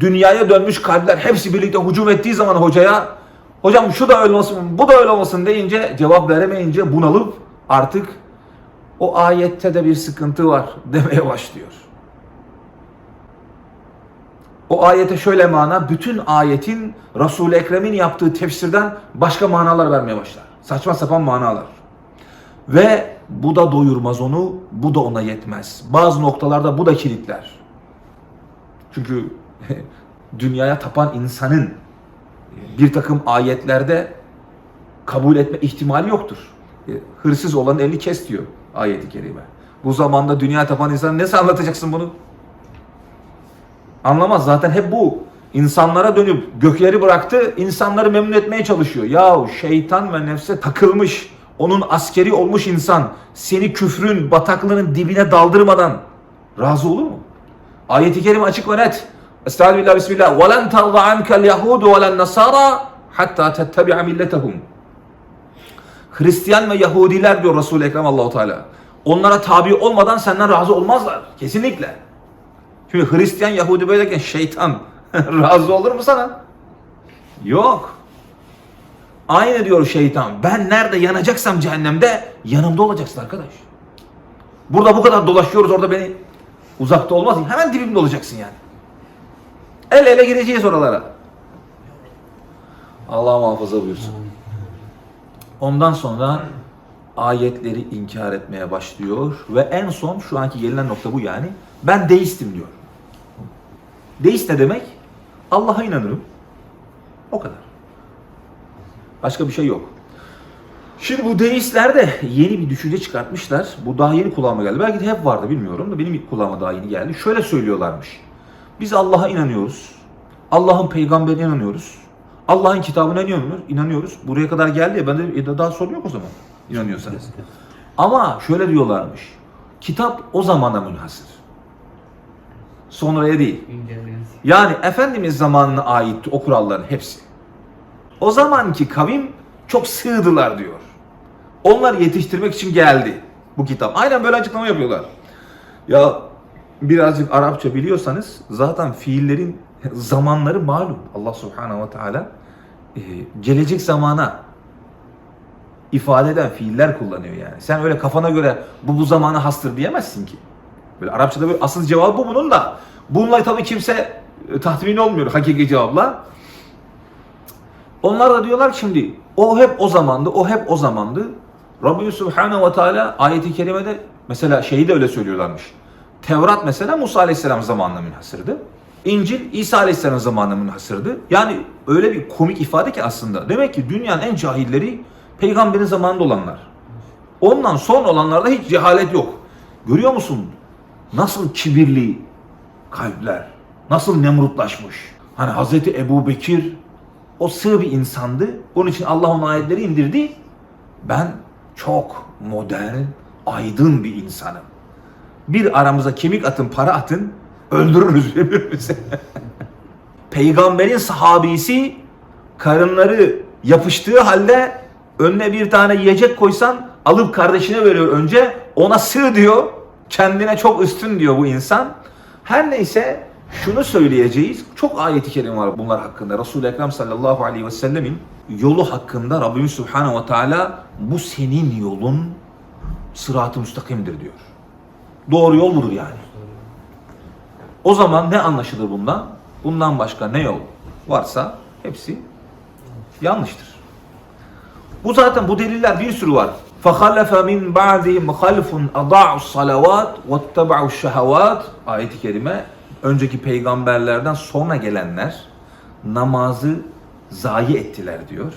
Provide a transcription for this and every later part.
dünyaya dönmüş kalpler hepsi birlikte hücum ettiği zaman hocaya hocam şu da öyle olmasın, bu da öyle olmasın deyince cevap veremeyince bunalıp artık o ayette de bir sıkıntı var demeye başlıyor. O ayete şöyle mana, bütün ayetin Resul-i Ekrem'in yaptığı tefsirden başka manalar vermeye başlar. Saçma sapan manalar. Ve bu da doyurmaz onu, bu da ona yetmez. Bazı noktalarda bu da kilitler. Çünkü dünyaya tapan insanın bir takım ayetlerde kabul etme ihtimali yoktur. E, Hırsız olan elini kes diyor ayeti kerime. Bu zamanda dünya tapan insan nasıl anlatacaksın bunu? Anlamaz zaten hep bu. İnsanlara dönüp gökleri bıraktı, insanları memnun etmeye çalışıyor. Yahu şeytan ve nefse takılmış, onun askeri olmuş insan seni küfrün bataklığının dibine daldırmadan razı olur mu? Ayeti açık ve net. Estağfirullah bismillah. Ve len terza ankel yehudu ve len nasara hatta tettebi'a milletehum. Hristiyan ve Yahudiler diyor Resul-i Ekrem Allahu Teala. Onlara tabi olmadan senden razı olmazlar. Kesinlikle. Şimdi Hristiyan Yahudi böyle şeytan razı olur mu sana? Yok. Aynı diyor şeytan. Ben nerede yanacaksam cehennemde yanımda olacaksın arkadaş. Burada bu kadar dolaşıyoruz orada beni uzakta olmaz. Hemen dibimde olacaksın yani. El ele gireceğiz oralara. Allah muhafaza buyursun. Ondan sonra ayetleri inkar etmeye başlıyor ve en son şu anki gelinen nokta bu yani. Ben deistim diyor. Deist ne demek? Allah'a inanırım. O kadar. Başka bir şey yok. Şimdi bu deistler de yeni bir düşünce çıkartmışlar. Bu daha yeni kulağıma geldi. Belki de hep vardı bilmiyorum da benim ilk kulağıma daha yeni geldi. Şöyle söylüyorlarmış. Biz Allah'a inanıyoruz. Allah'ın peygamberine inanıyoruz. Allah'ın kitabına inanıyoruz. inanıyoruz. Buraya kadar geldi ya ben de e, daha sorun yok o zaman. İnanıyorsanız. Ama şöyle diyorlarmış. Kitap o zamana münhasır. Sonraya değil. Yani Efendimiz zamanına ait o kuralların hepsi. O zamanki kavim çok sığdılar diyor. Onları yetiştirmek için geldi bu kitap. Aynen böyle açıklama yapıyorlar. Ya birazcık Arapça biliyorsanız zaten fiillerin zamanları malum. Allah Subhanahu ve Teala e, gelecek zamana ifade eden fiiller kullanıyor yani. Sen öyle kafana göre bu bu zamana hastır diyemezsin ki. Böyle Arapçada böyle asıl cevabı bu bunun da. Bununla tabii kimse e, tatmin olmuyor hakiki cevapla. Onlar da diyorlar şimdi o hep o zamandı, o hep o zamandı. Rabbimiz Subhanahu ve Teala ayeti kerimede mesela şeyi de öyle söylüyorlarmış. Tevrat mesela Musa Aleyhisselam zamanına münhasırdı. İncil İsa Aleyhisselam zamanına münhasırdı. Yani öyle bir komik ifade ki aslında. Demek ki dünyanın en cahilleri peygamberin zamanında olanlar. Ondan sonra olanlarda hiç cehalet yok. Görüyor musun? Nasıl kibirli kalpler, nasıl nemrutlaşmış. Hani Hazreti Ebu Bekir o sığ bir insandı. Onun için Allah onun ayetleri indirdi. Ben çok modern, aydın bir insanım. Bir aramıza kemik atın, para atın, öldürürüz birbirimizi. Peygamberin sahabisi karınları yapıştığı halde önüne bir tane yiyecek koysan alıp kardeşine veriyor önce. Ona sığ diyor. Kendine çok üstün diyor bu insan. Her neyse şunu söyleyeceğiz. Çok ayeti kerim var bunlar hakkında. Resul-i Ekrem sallallahu aleyhi ve sellemin yolu hakkında Rabbimiz Subhanahu ve Teala bu senin yolun sırat-ı müstakimdir diyor. Doğru yol budur yani. O zaman ne anlaşılır bundan? Bundan başka ne yol varsa hepsi yanlıştır. Bu zaten bu deliller bir sürü var. فَخَلَفَ مِنْ بَعْدِهِمْ خَلْفٌ اَضَاعُوا الصَّلَوَاتِ وَاتَّبَعُوا الشَّهَوَاتِ Ayet-i kerime önceki peygamberlerden sonra gelenler namazı zayi ettiler diyor.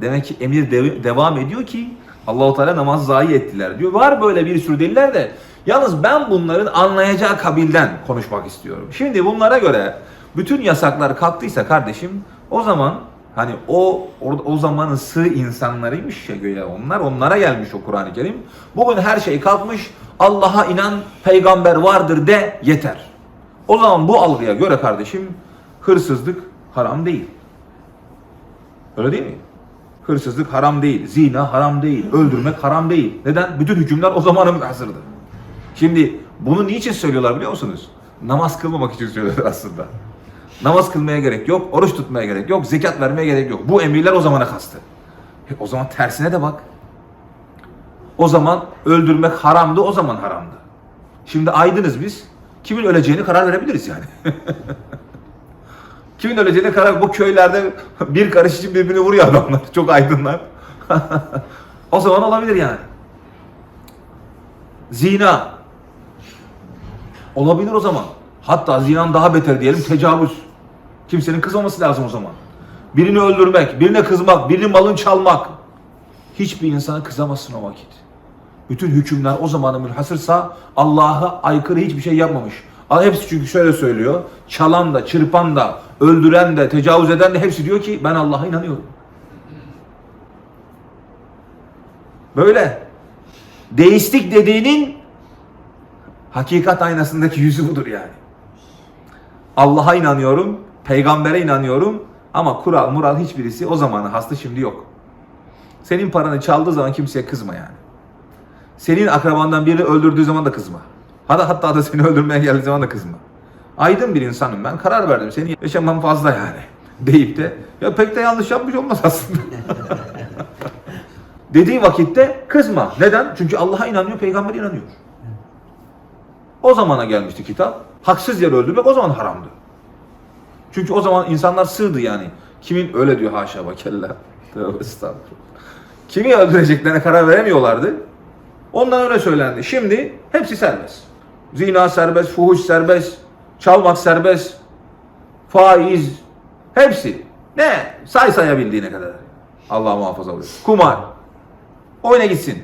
Demek ki emir dev- devam ediyor ki Allahu Teala namazı zayi ettiler diyor. Var böyle bir sürü deliller de yalnız ben bunların anlayacağı kabilden konuşmak istiyorum. Şimdi bunlara göre bütün yasaklar kalktıysa kardeşim o zaman hani o orada o zamanın sığ insanlarıymış ya göğe onlar onlara gelmiş o Kur'an-ı Kerim. Bugün her şey kalkmış. Allah'a inan peygamber vardır de yeter. O zaman bu algıya göre kardeşim hırsızlık haram değil. Öyle değil mi? Hırsızlık haram değil, zina haram değil, öldürmek haram değil. Neden? Bütün hükümler o zamanın hazırdı. Şimdi bunu niçin söylüyorlar biliyor musunuz? Namaz kılmamak için söylüyorlar aslında. Namaz kılmaya gerek yok, oruç tutmaya gerek yok, zekat vermeye gerek yok. Bu emirler o zamana kastı. E, o zaman tersine de bak. O zaman öldürmek haramdı, o zaman haramdı. Şimdi aydınız biz. Kimin öleceğini karar verebiliriz yani. Kimin öleceğine karar bu köylerde bir karış için birbirini vuruyor adamlar. Çok aydınlar. o zaman olabilir yani. Zina. Olabilir o zaman. Hatta zinan daha beter diyelim tecavüz. Kimsenin kızmaması lazım o zaman. Birini öldürmek, birine kızmak, birinin malını çalmak. Hiçbir insana kızamazsın o vakit. Bütün hükümler o zamana münhasırsa Allah'a aykırı hiçbir şey yapmamış. Hepsi çünkü şöyle söylüyor. Çalan da, çırpan da, öldüren de, tecavüz eden de hepsi diyor ki ben Allah'a inanıyorum. Böyle. Deistik dediğinin hakikat aynasındaki yüzü budur yani. Allah'a inanıyorum, peygambere inanıyorum ama kural mural hiçbirisi o zamanı hastı şimdi yok. Senin paranı çaldığı zaman kimseye kızma yani. Senin akrabandan birini öldürdüğü zaman da kızma. Hatta hatta da seni öldürmeye geldiği zaman da kızma. Aydın bir insanım ben. Karar verdim. Seni yaşamam fazla yani. Deyip de ya pek de yanlış yapmış olmaz aslında. Dediği vakitte kızma. Neden? Çünkü Allah'a inanıyor, peygambere inanıyor. O zamana gelmişti kitap. Haksız yere öldürmek o zaman haramdı. Çünkü o zaman insanlar sığdı yani. Kimin öyle diyor haşa ve kella. Tövbe. Kimi öldüreceklerine karar veremiyorlardı. Ondan öyle söylendi. Şimdi hepsi serbest. Zina serbest, fuhuş serbest, çalmak serbest, faiz, hepsi. Ne? Say sayabildiğine kadar. Allah muhafaza buyursun. Kumar. Oyna gitsin.